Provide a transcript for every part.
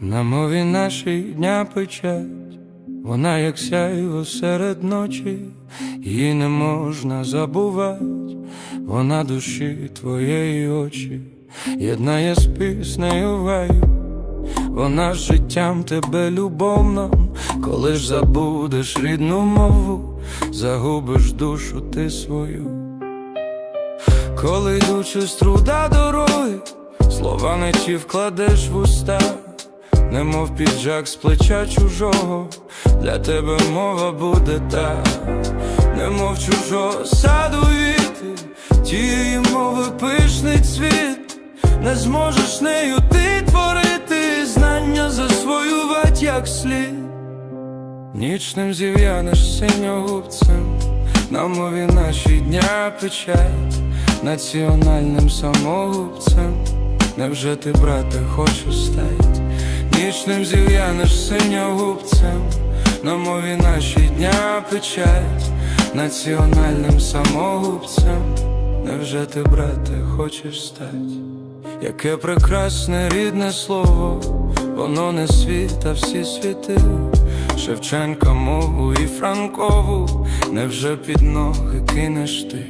На мові нашій дня печать, вона як сяйво серед ночі, її не можна забувати, вона душі твоєї очі, єднає з піснею ваю, вона з життям тебе любовно, коли ж забудеш рідну мову, загубиш душу ти свою. Коли йдучи з труда дороги, слова не ті вкладеш в уста, немов піджак з плеча чужого, для тебе мова буде та, немов чужого саду віти, тієї мови пишний цвіт, не зможеш нею ти творити, знання засвоювать як слід. Нічним зів'янеш синьогубцем, на мові наші дня печать, національним самогубцем, невже ти, брате, хочеш стать? Нічним зів'янеш синьогубцем, на мові наші дня печать, національним самогубцем, невже ти, брате, хочеш стать? Яке прекрасне рідне слово, воно не світ, а всі світи. Шевченка мову і Франкову, невже під ноги кинеш ти,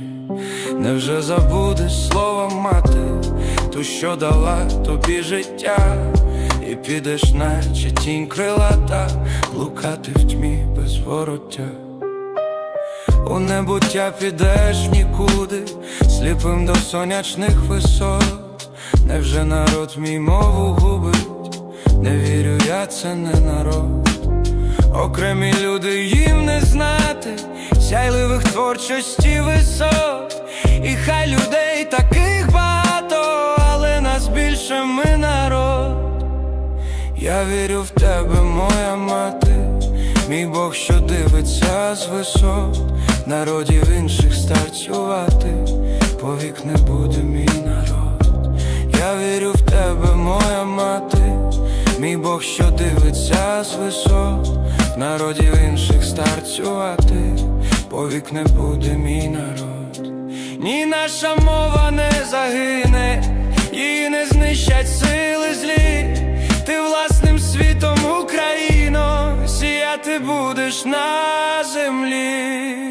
невже забудеш слово мати, ту, що дала тобі життя, і підеш, наче тінь крилата, блукати в тьмі без вороття. У небуття підеш нікуди, сліпим до сонячних висот. Невже народ мій мову губить? Не вірю, я це не народ. Окремі люди їм не знати, сяйливих творчості висот. Я вірю в тебе, моя мати, мій Бог, що дивиться з висот, народів інших старцювати, повік не буде мій народ. Я вірю в тебе, моя мати, мій Бог, що дивиться з висот, народів інших старцювати, повік не буде мій народ. Ні, наша мова не загине, її не ти будеш на землі.